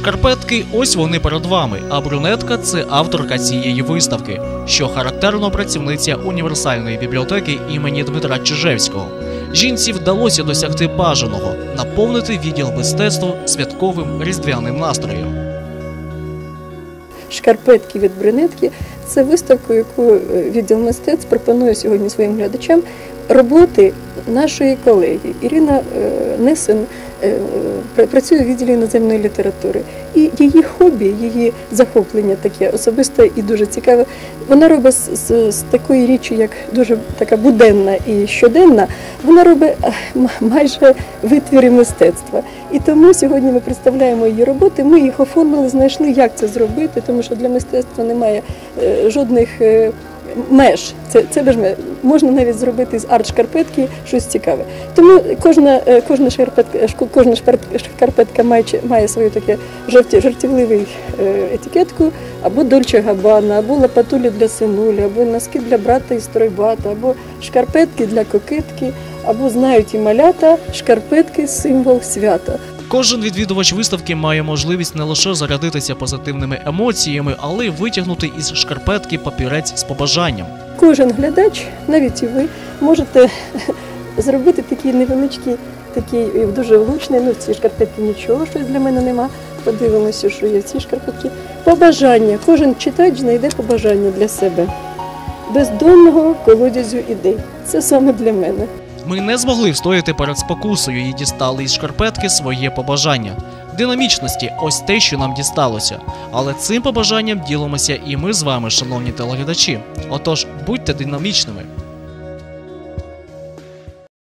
Шкарпетки ось вони перед вами, а брюнетка це авторка цієї виставки, що характерно працівниця універсальної бібліотеки імені Дмитра Чижевського. Жінці вдалося досягти бажаного наповнити відділ мистецтва святковим різдвяним настроєм. шкарпетки від брюнетки. Це виставка, яку е, відділ мистецтв пропонує сьогодні своїм глядачам роботи нашої колеги. Ірина е, Несен працює в відділі іноземної літератури. І її хобі, її захоплення таке особисте і дуже цікаве. Вона робить з, з, з такої річі, як дуже така буденна і щоденна, вона робить е, майже витвіри мистецтва. І тому сьогодні ми представляємо її роботи. Ми їх оформили, знайшли, як це зробити, тому що для мистецтва немає е, жодних е, меж. Це, це без меж. можна навіть зробити з арт-шкарпетки щось цікаве. Тому кожна, е, кожна шкарпетка, шку- кожна шкарпетка має, має свою таке жовті, жартівливий е, етикетку, або дольче габана, або лапатулі для синулі, або носки для брата і стройбата, або шкарпетки для кокетки, або знають і малята, шкарпетки символ свята. Кожен відвідувач виставки має можливість не лише зарядитися позитивними емоціями, але й витягнути із шкарпетки папірець з побажанням. Кожен глядач, навіть і ви, можете зробити такі невеличкі, такі е, дуже влучний. Ну, в цій шкарпетці нічого, щось для мене нема. Подивимося, що є в цій шкарпетці. Побажання. Кожен читач знайде побажання для себе. Бездонного колодязю ідей. Це саме для мене. Ми не змогли встояти перед спокусою і дістали із шкарпетки своє побажання. Динамічності ось те, що нам дісталося. Але цим побажанням ділимося і ми з вами, шановні телеглядачі. Отож, будьте динамічними.